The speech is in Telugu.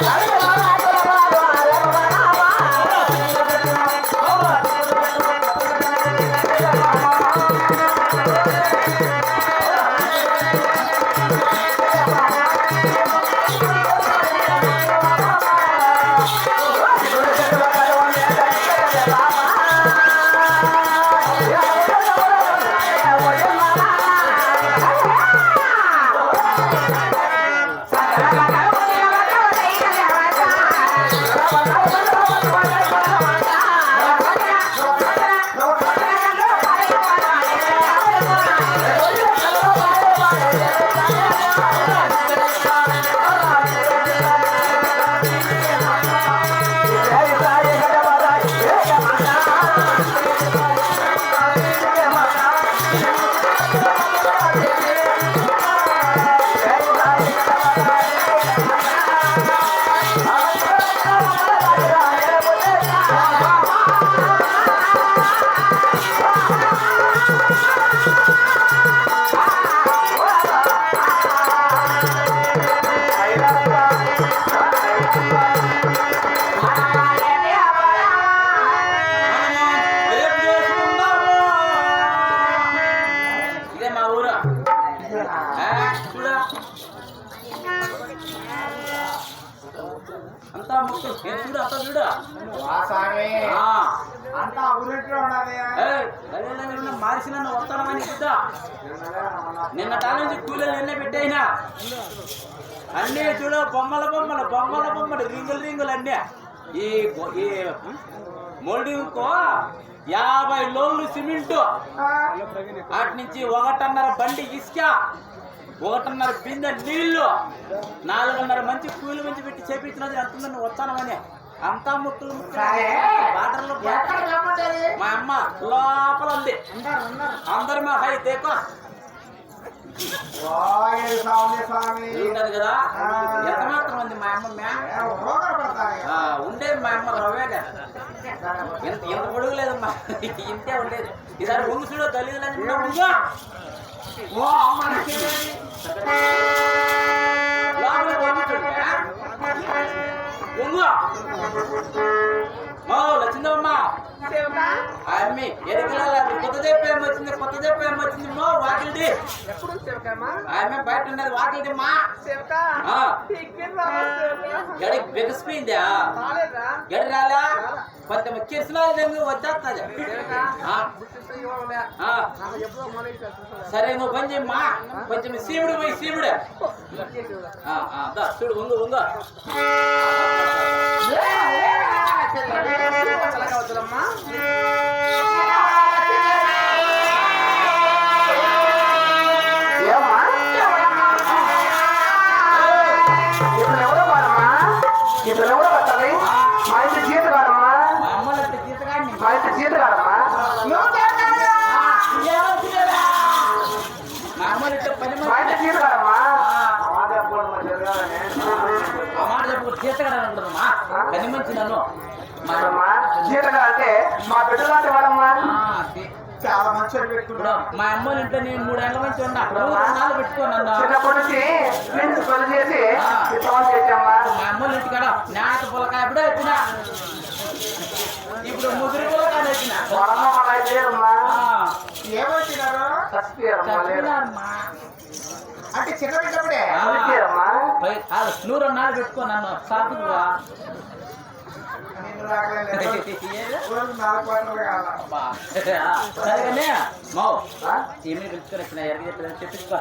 Para అంతా ఏ చూడు అంతా చూడు. నిన్న మార్చిన వస్తానమని చూద్దా నిన్న నుంచి కూలీలు ఎన్నే పెట్టయినా అన్నీ చూడు బొమ్మల బొమ్మలు బొమ్మల బొమ్మలు రింగులు రింగులు అన్నీ. ఈ గో- ఈ మోల్డింగ్ యాభై లోన్లు సిమెంట్. అటు నుంచి ఒకటిన్నర బండి ఇసుక ఒకటిన్నర బిందె నీళ్ళు నాలుగున్నర మంచి కూలి మంచి పెట్టి చేపించినది ఎంత నువ్వు వస్తానమని అంతా ముక్కులు రమ్మంటది మా అమ్మ లోపల ఉంది. అందరు మా హై ఉంటది కదా? ఎంత మాత్రం ఉంది మా అమ్మ ఉండేది మా అమ్మ రవ్వేగా ఎంత ఎంత పొడుగు లేదు మా ఇంతే ఉండేది. ఈసారి ఉంగుసుడు తల్లిదండ్రులు. ఓ అమ్మకి అమ్మి ఎరుకల కొత్త చెప్పు వచ్చింది? కొత్త చెప్పు వచ్చింది? మో వాకిల్ది. ఎప్పుడు శివకమ్మా ఆమె బయట వాకిల్ది మా. రాలేదు గడికి బిగసిపోయిందా? గడి రాలా? కొంచెం కిరసనాలు వచ్చేస్తుంది. సరే నువ్వు పని చేయమ్మా కొంచెం సీముడు పోయి దా, చూడు ఉంగు. మాట పని మంచి నన్ను. మా అమ్మా జీతగా అంటే మా బిడ్డ లాంటి వాడమ్మా ఆ, ది- చాలా మంచి ఇప్పుడు మా అమ్మలు ఇంట్లో నేను మూడేళ్ళ నుంచి ఉన్నా. నాలుగు చిన్నప్పటి నుంచి పని చేసి చేసామ్మా మా అమ్మలు ఇంటికాడ నాయక పొలకాయ ఎప్పుడో ఎత్తినా ఇప్పుడు ముదిరి పొలకాయ ఎత్తిన మనమ్మ లేరు చచ్చిపోయినారమ్మా. అంటే చిన్న బిడ్డప్పుడే ఆ. చచ్చిపోయారమ్మా పోయి, కాదు, నూరు నాలుగు పెట్టుకో నన్ను కావాలా సరేగానే మౌ? ఏమి పిలుచుకొని వచ్చిన ఎరగ చెప్పలేదు చెప్పించుకో